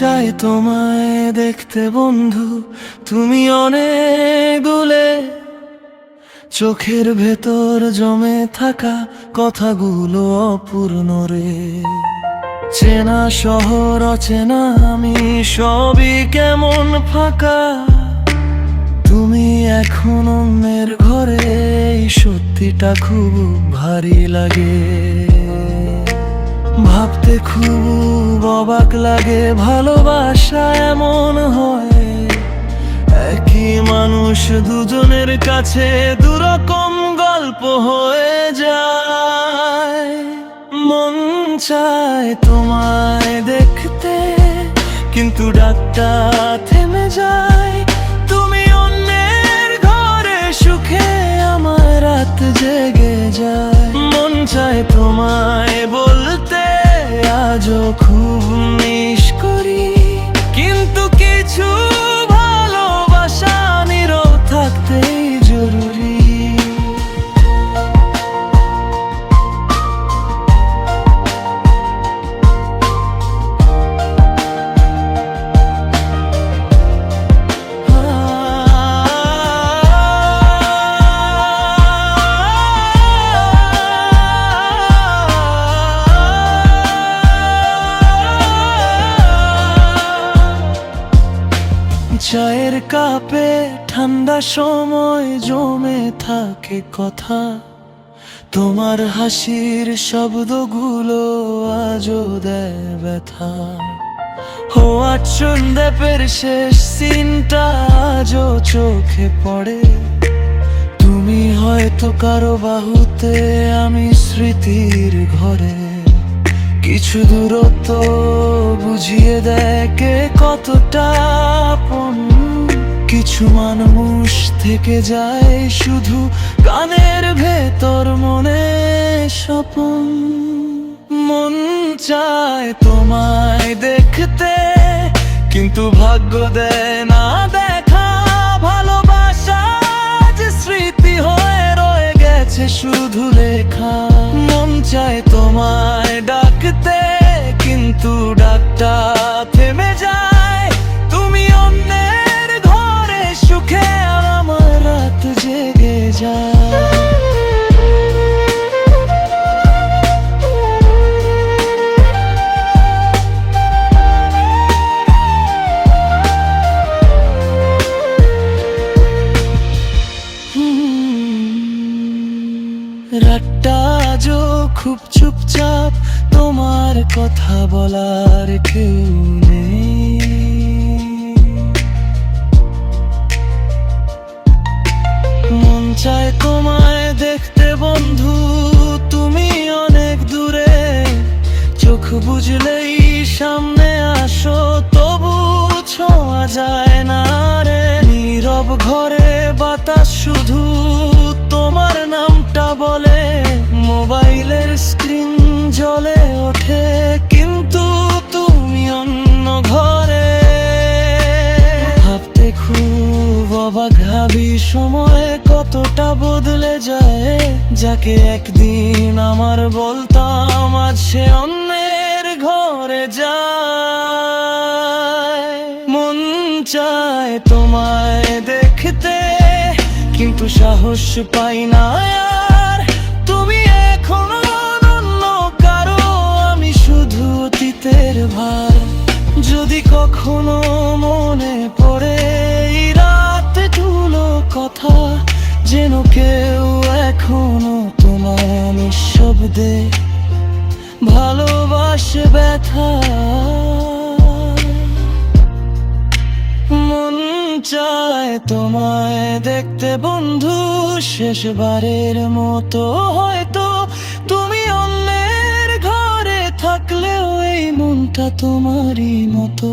চাই তোমায় দেখতে বন্ধু তুমি অনেক দূলে চোখের ভেতর জমে থাকা কথাগুলো অপূর্ণ রে। চেনা শহর, অচেনা আমি, সবই কেমন ফাঁকা? তুমি এখন অন্যের ঘরে সত্যিটা খুব ভারী লাগে। ভাবতে খুব অবাক লাগে, ভালোবাসা এমন হয়। একই মানুষ দুজনের কাছে দুরকম গল্প হয়ে যায়। চায় তোমায় দেখতে, কিন্তু ডাক্তার থেমে যায়। তুমি অন্যের ঘরে সুখে আমার রাত জেগে যায়। মন চায় তোমায় কাপে ঠান্ডা সময় জমে থাকে কথা। তোমার হাসির শব্দগুলো আজও দেয় ব্যথা। হোয়াটসঅ্যাপের শেষ সিনটা আজও চোখে পড়ে। তুমি হয়তো কারও বাহুতে আমি স্মৃতির ঘরে। কিছু দূরত্ব বুঝিয়ে দেয় কে কতটা আপন। কিছু মানুষ থেকে যায় শুধু গানের ভেতর মনে স্বপন। মন চায় তোমায় দেখতে, কিন্তু ভাগ্য দেয় না দেখা। ভালোবাসা যে স্মৃতি হয়ে রয়ে গেছে শুধু লেখা। খুব চুপচাপ তোমার কথা বলার কেউ নেই। মন চায় তোমায় দেখতে বন্ধু, তুমি অনেক দূরে। চোখ বুঝলেই সামনে আসো, তবু ছোঁয়া যায় না রে। নীরব ঘরে বাতাস শুধু তোমার নামটা বলে মোবাইলের ভাবি সময় কতটা বদলে যায়। যাকে একদিন আমার বলতাম, আজ সে অন্যের ঘরে যায়। মন চায় তোমায় দেখতে, কিন্তু সাহস পাই না আর। তুমি এখনও অন্য কারও আমি শুধু অতীতের ভার। যদি কখনো কথা যেন কেউ এখনও তোমায় নিঃশব্দে ভালোবাসে ব্যথা। মন চায় তোমায় দেখতে বন্ধু, শেষবারের মতো হয়তো তুমি অন্যের ঘরে থাকলেও এই মনটা তোমারই মতো।